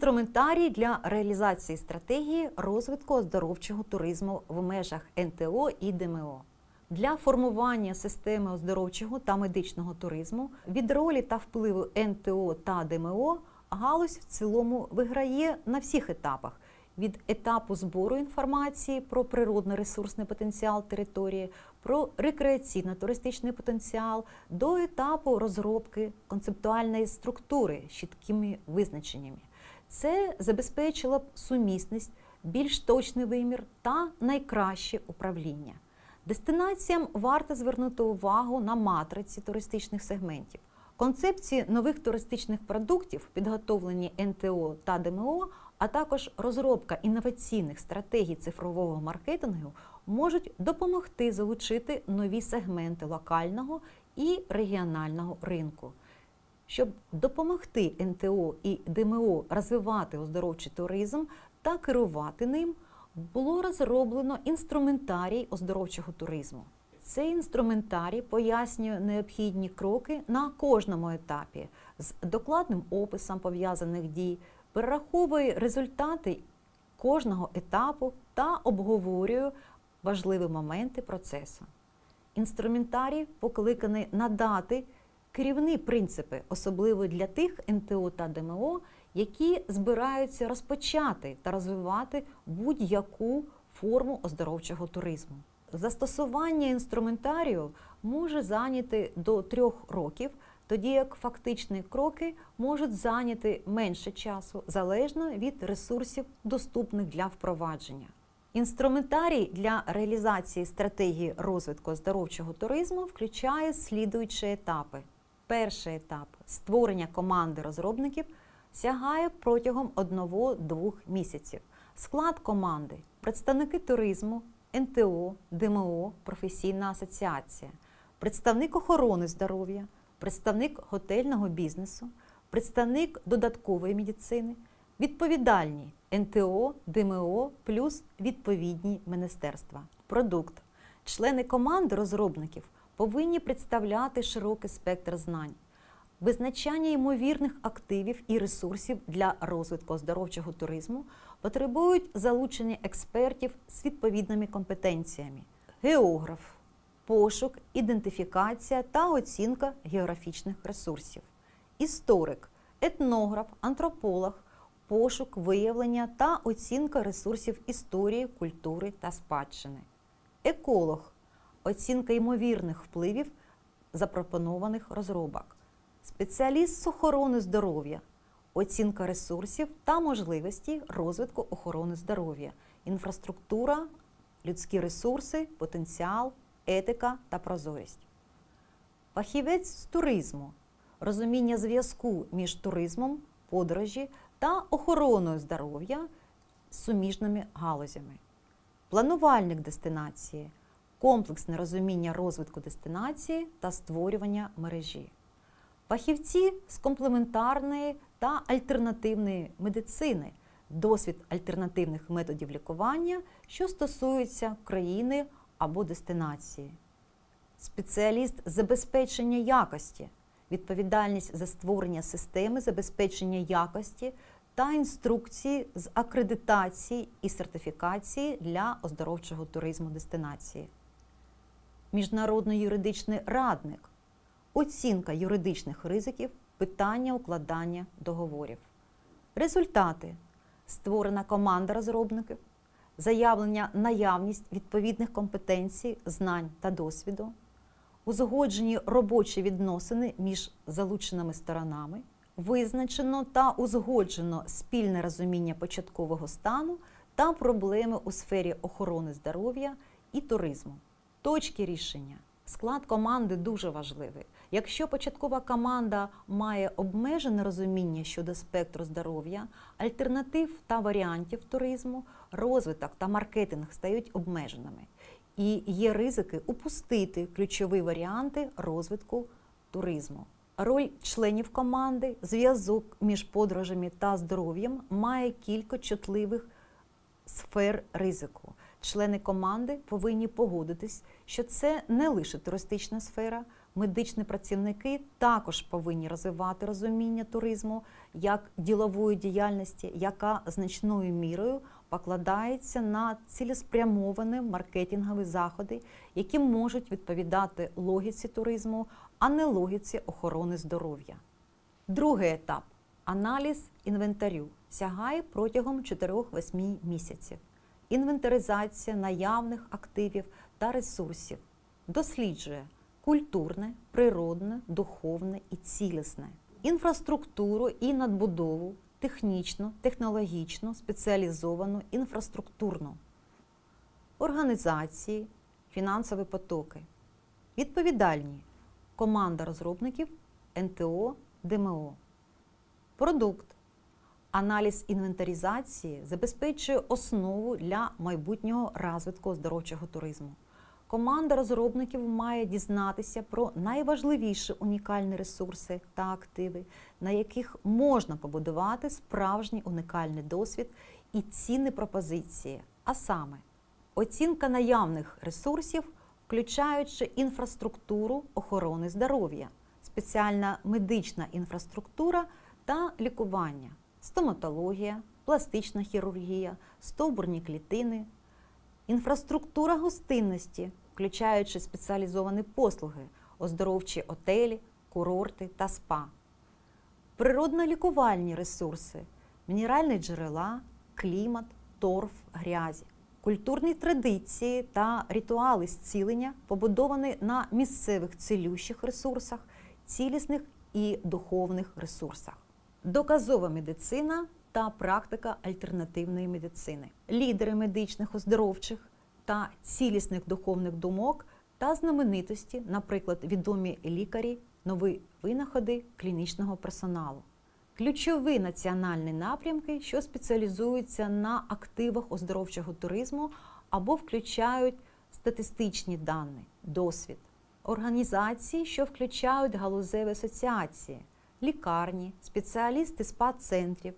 інструментарій для реалізації стратегії розвитку оздоровчого туризму в межах НТО і ДМО. Для формування системи оздоровчого та медичного туризму від ролі та впливу НТО та ДМО галузь в цілому виграє на всіх етапах від етапу збору інформації про природно-ресурсний потенціал території, про рекреаційно-туристичний потенціал до етапу розробки концептуальної структури з чіткими визначеннями. Це забезпечило б сумісність, більш точний вимір та найкраще управління. Дестинаціям варто звернути увагу на матриці туристичних сегментів. Концепції нових туристичних продуктів, підготовлені НТО та ДМО, а також розробка інноваційних стратегій цифрового маркетингу можуть допомогти залучити нові сегменти локального і регіонального ринку. Щоб допомогти НТО і ДМО розвивати оздоровчий туризм та керувати ним, було розроблено інструментарій оздоровчого туризму. Цей інструментарій пояснює необхідні кроки на кожному етапі з докладним описом пов'язаних дій, перераховує результати кожного етапу та обговорює важливі моменти процесу. Інструментарій покликаний надати керівні принципи, особливо для тих НТО та ДМО, які збираються розпочати та розвивати будь-яку форму оздоровчого туризму. Застосування інструментарію може зайняти до трьох років, тоді як фактичні кроки можуть зайняти менше часу залежно від ресурсів, доступних для впровадження. Інструментарій для реалізації стратегії розвитку оздоровчого туризму включає слідуючі етапи. Перший етап створення команди розробників сягає протягом 1-2 місяців. Склад команди представники туризму, НТО, ДМО, професійна асоціація, представник охорони здоров'я, представник готельного бізнесу, представник додаткової медицини, відповідальні НТО, ДМО плюс відповідні міністерства. Продукт. Члени команди розробників повинні представляти широкий спектр знань, визначання ймовірних активів і ресурсів для розвитку оздоровчого туризму потребують залучення експертів з відповідними компетенціями: географ, пошук, ідентифікація та оцінка географічних ресурсів, історик, етнограф, антрополог, пошук, виявлення та оцінка ресурсів історії, культури та спадщини, еколог, оцінка ймовірних впливів запропонованих розробок, спеціаліст з охорони здоров'я, оцінка ресурсів та можливості розвитку охорони здоров'я, інфраструктура, людські ресурси, потенціал, етика та прозорість. Фахівець з туризму, розуміння зв'язку між туризмом, подорожі та охороною здоров'я з суміжними галузями, планувальник дестинації, комплексне розуміння розвитку дестинації та створювання мережі, фахівці з комплементарної та альтернативної медицини, досвід альтернативних методів лікування, що стосуються країни або дестинації, спеціаліст забезпечення якості, відповідальність за створення системи забезпечення якості та інструкції з акредитації і сертифікації для оздоровчого туризму дестинації, міжнародний юридичний радник, оцінка юридичних ризиків, питання укладання договорів. Результати. Створена команда розробників, заявлення наявність відповідних компетенцій, знань та досвіду, узгоджені робочі відносини між залученими сторонами, визначено та узгоджено спільне розуміння початкового стану та проблеми у сфері охорони здоров'я і туризму. Точки рішення. Склад команди дуже важливий. Якщо початкова команда має обмежене розуміння щодо спектру здоров'я, альтернатив та варіантів туризму, розвиток та маркетинг стають обмеженими. І є ризики упустити ключові варіанти розвитку туризму. Роль членів команди, зв'язок між подорожами та здоров'ям має кілька чутливих сфер ризику. Члени команди повинні погодитись, що це не лише туристична сфера. Медичні працівники також повинні розвивати розуміння туризму як ділової діяльності, яка значною мірою покладається на цілеспрямовані маркетингові заходи, які можуть відповідати логіці туризму, а не логіці охорони здоров'я. Другий етап аналіз інвентарю сягає протягом 4-8 місяців. Інвентаризація наявних активів та ресурсів досліджує культурне, природне, духовне і цілісне, інфраструктуру і надбудову, технічну, технологічну, спеціалізовану, інфраструктурну, організації, фінансові потоки. Відповідальні команда розробників НТО ДМО. Продукт. Аналіз інвентаризації забезпечує основу для майбутнього розвитку оздоровчого туризму. Команда розробників має дізнатися про найважливіші унікальні ресурси та активи, на яких можна побудувати справжній унікальний досвід і цінні пропозиції, а саме оцінка наявних ресурсів, включаючи інфраструктуру охорони здоров'я, спеціальна медична інфраструктура та лікування, стоматологія, пластична хірургія, стовбурні клітини, інфраструктура гостинності, включаючи спеціалізовані послуги, оздоровчі отелі, курорти та спа, природно-лікувальні ресурси, мінеральні джерела, клімат, торф, грязі, культурні традиції та ритуали зцілення, побудовані на місцевих цілющих ресурсах, цілісних і духовних ресурсах. Доказова медицина та практика альтернативної медицини, лідери медичних оздоровчих та цілісних духовних думок та знаменитості, наприклад, відомі лікарі, нові винаходи клінічного персоналу. Ключові національні напрямки, що спеціалізуються на активах оздоровчого туризму або включають статистичні дані, досвід, організації, що включають галузеві асоціації, лікарні, спеціалісти спа-центрів,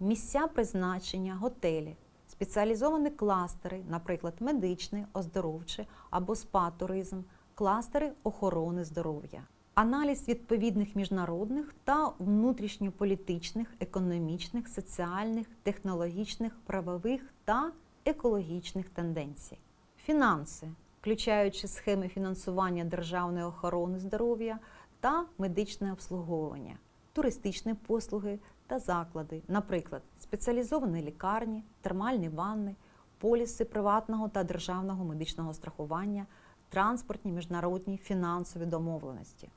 місця призначення, готелі, спеціалізовані кластери, наприклад, медичний, оздоровчий або спа-туризм, кластери охорони здоров'я. Аналіз відповідних міжнародних та внутрішньополітичних, економічних, соціальних, технологічних, правових та екологічних тенденцій. Фінанси, включаючи схеми фінансування державної охорони здоров'я та медичне обслуговування, туристичні послуги та заклади, наприклад, спеціалізовані лікарні, термальні ванни, поліси приватного та державного медичного страхування, транспортні, міжнародні фінансові домовленості.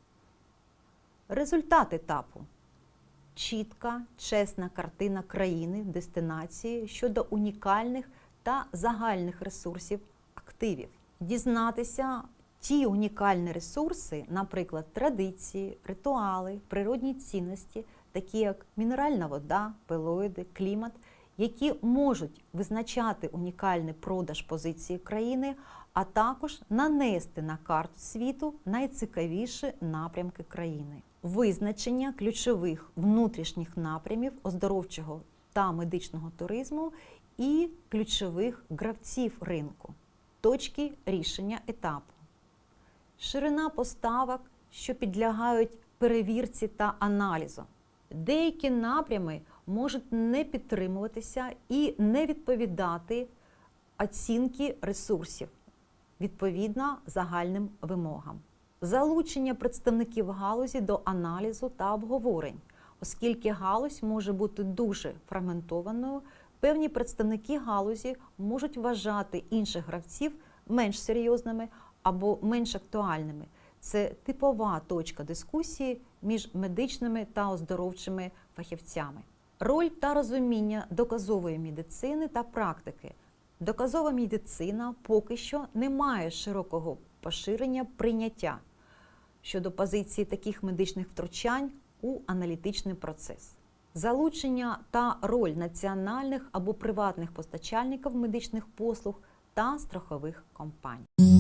Результат етапу чітка, чесна картина країни, дестинації щодо унікальних та загальних ресурсів активів. Дізнатися ті унікальні ресурси, наприклад, традиції, ритуали, природні цінності, такі як мінеральна вода, пелоїди, клімат, які можуть визначати унікальний продаж позиції країни, а також нанести на карту світу найцікавіші напрямки країни. Визначення ключових внутрішніх напрямів оздоровчого та медичного туризму і ключових гравців ринку, точки рішення етапу, ширина поставок, що підлягають перевірці та аналізу. Деякі напрями можуть не підтримуватися і не відповідати оцінки ресурсів відповідно загальним вимогам. Залучення представників галузі до аналізу та обговорень, оскільки галузь може бути дуже фрагментованою, певні представники галузі можуть вважати інших гравців менш серйозними або менш актуальними. Це типова точка дискусії між медичними та оздоровчими фахівцями. Роль та розуміння доказової медицини та практики. Доказова медицина поки що не має широкого поширення прийняття щодо позиції таких медичних втручань у аналітичний процес. Залучення та роль національних або приватних постачальників медичних послуг та страхових компаній.